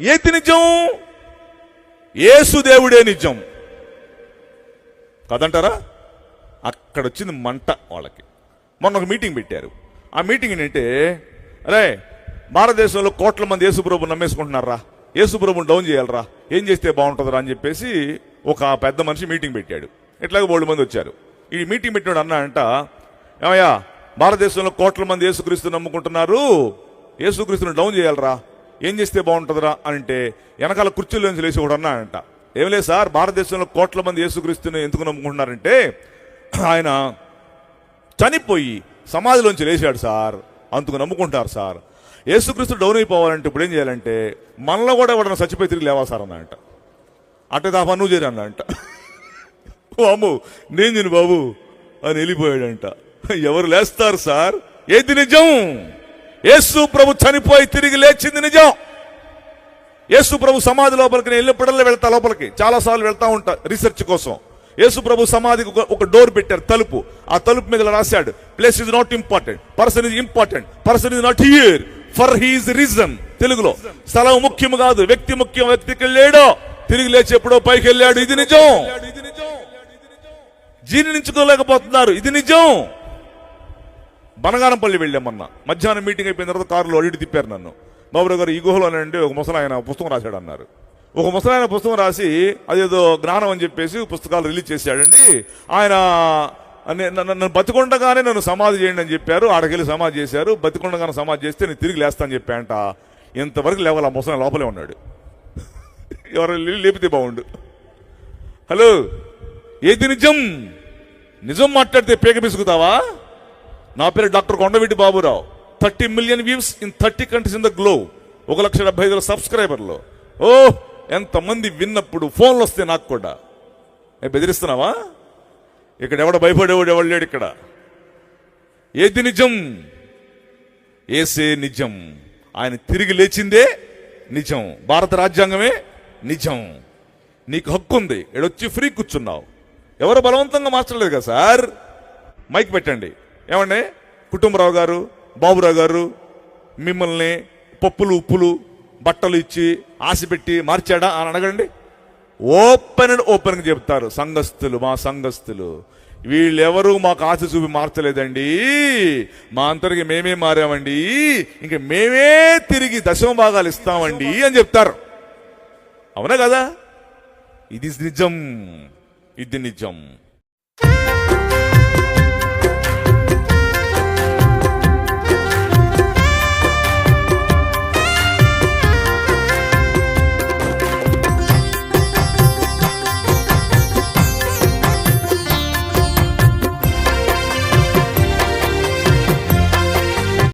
ఏది నిజం? ఏసుదేవుడే నిజం. కదంటారా? అక్కడ వచ్చింది మంట వాళ్ళకి. మొన్న ఒక మీటింగ్ పెట్టారు. ఆ మీటింగ్ ఏంటంటే అరే భారతదేశంలో కోట్ల మంది యేసుప్రభు నమ్మేసుకుంటున్నారా? యేసుప్రభుని డౌన్ చేయాలరా? ఏం చేస్తే బాగుంటుందిరా అని చెప్పేసి ఒక పెద్ద మనిషి మీటింగ్ పెట్టాడు. ఇట్లాగ బోల్డ్ మంది వచ్చారు. ఈ మీటింగ్ పెట్టినాడు అన్న అంట ఏమయ్యా భారతదేశంలో కోట్ల మంది యేసుక్రీస్తు నమ్ముకుంటున్నారు. యేసుక్రీస్తుని డౌన్ చేయాలరా? ఏం చేస్తే బాగుంటుందిరా అంటే వెనకాల కుర్చీలోంచి లేచి కూడా అన్నాడంట. ఏం లేదు సార్ భారతదేశంలో కోట్ల మంది యేసుక్రీస్తుని ఎందుకు నమ్ముకుంటున్నారంటే ఆయన చనిపోయి సమాధిలోంచి లేచాడు సార్ అందుకు నమ్ముకుంటారు సార్. యేసుక్రీస్తు డౌన్ అయిపోవాలంటే ఇప్పుడు ఏం చేయాలంటే మనలో కూడా ఎవడన్నా చచ్చిపోయి తిరిగి లేవా సార్ అన్నంట అంటే అట్టే దాపా నువ్వు చేరి అన్నంట ఓ అమ్ము నేను బాబు అని వెళ్ళిపోయాడంట. ఎవరు లేస్తారు సార్? ఏది నిజం? యేసు ప్రభు చనిపోయి తిరిగి లేచింది నిజం. యేసు ప్రభు సమాధి లోపలికి నేను వెళ్ళినప్పుడల్లా వెళ్తా లోపలికి. చాలా సార్లు వెళ్తా ఉంటా రీసెర్చ్ కోసం. యేసు ప్రభు సమాధికి ఒక- ఒక డోర్ పెట్టారు తలుపు. ఆ తలుపు మీద రాశాడు place is not important. Person is important. Person is not here. For his reason. తెలుగులో. స్థలం ముఖ్యం కాదు. వ్యక్తి ముఖ్యం. వ్యక్తికి వెళ్ళాడో తిరిగి లేచి ఎప్పుడో పైకి వెళ్ళాడు ఇది నిజం. జీర్ణించుకోలేకపోతున్నారు. ఇది నిజం. బనగానంపల్లి వెళ్ళాం మొన్న. మధ్యాహ్నం మీటింగ్ అయిపోయిన తర్వాత కారులో అడిగి తిప్పారు నన్ను. బాబురావు గారు ఈ గుహలోనండి ఒక ముసలాయన పుస్తకం రాశాడు అన్నారు ఒక ముసలాయన పుస్తకం రాసి అదేదో జ్ఞానం అని చెప్పేసి పుస్తకాలు రిలీజ్ చేశాడండి. ఆయన నన్ను నన్ను బతికొండగానే నన్ను సమాధి చేయండి అని చెప్పారు. ఆడకెళ్ళి సమాధి చేశారు. బతికొండగానే సమాధి చేస్తే నేను తిరిగి లేస్తాను చెప్పాంట ఇంతవరకు లేవాలి ఆ ముసలాయన లోపలే ఉన్నాడు. ఎవరు లేపితే బాగుండు. హలో ఏది నిజం? నిజం మాట్లాడితే పేక పిసుకుతావా? నా పేరు doctor Kondaveeti Baburao. Thirty million views in thirty countries in the globe. ఒక లక్ష డెబ్బై ఐదు సబ్స్క్రైబర్లు. ఓ ఎంతమంది విన్నప్పుడు ఫోన్లు వస్తే నాకు కూడా. నేను బెదిరిస్తున్నావా? ఇక్కడ ఎవడ భయపడేవాడు ఎవడు లేడు ఇక్కడ. ఏది నిజం? ఏసే నిజం. ఆయన తిరిగి లేచిందే నిజం. భారత రాజ్యాంగమే నిజం. నీకు హక్కు ఉంది. ఎడొచ్చి ఫ్రీ కూర్చున్నావు. ఎవరు బలవంతంగా మార్చలేదు కదా సార్? మైక్ పెట్టండి. ఏమండి? కుటుంబరావు గారు బాబురావు గారు మిమ్మల్ని పప్పులు ఉప్పులు బట్టలు ఇచ్చి ఆశ పెట్టి మార్చాడా అని అడగండి. ఓపెన్ అండ్ ఓపెన్గా చెప్తారు. సంఘస్థులు మా సంఘస్థులు వీళ్ళెవరూ మాకు ఆశ చూపి మార్చలేదండి. మా అంతరికి మేమే మారామండి. ఇంక మేమే తిరిగి దశమ భాగాలు ఇస్తామండి అని చెప్తారు. అవునా కదా? ఇది నిజం. ఇది నిజం.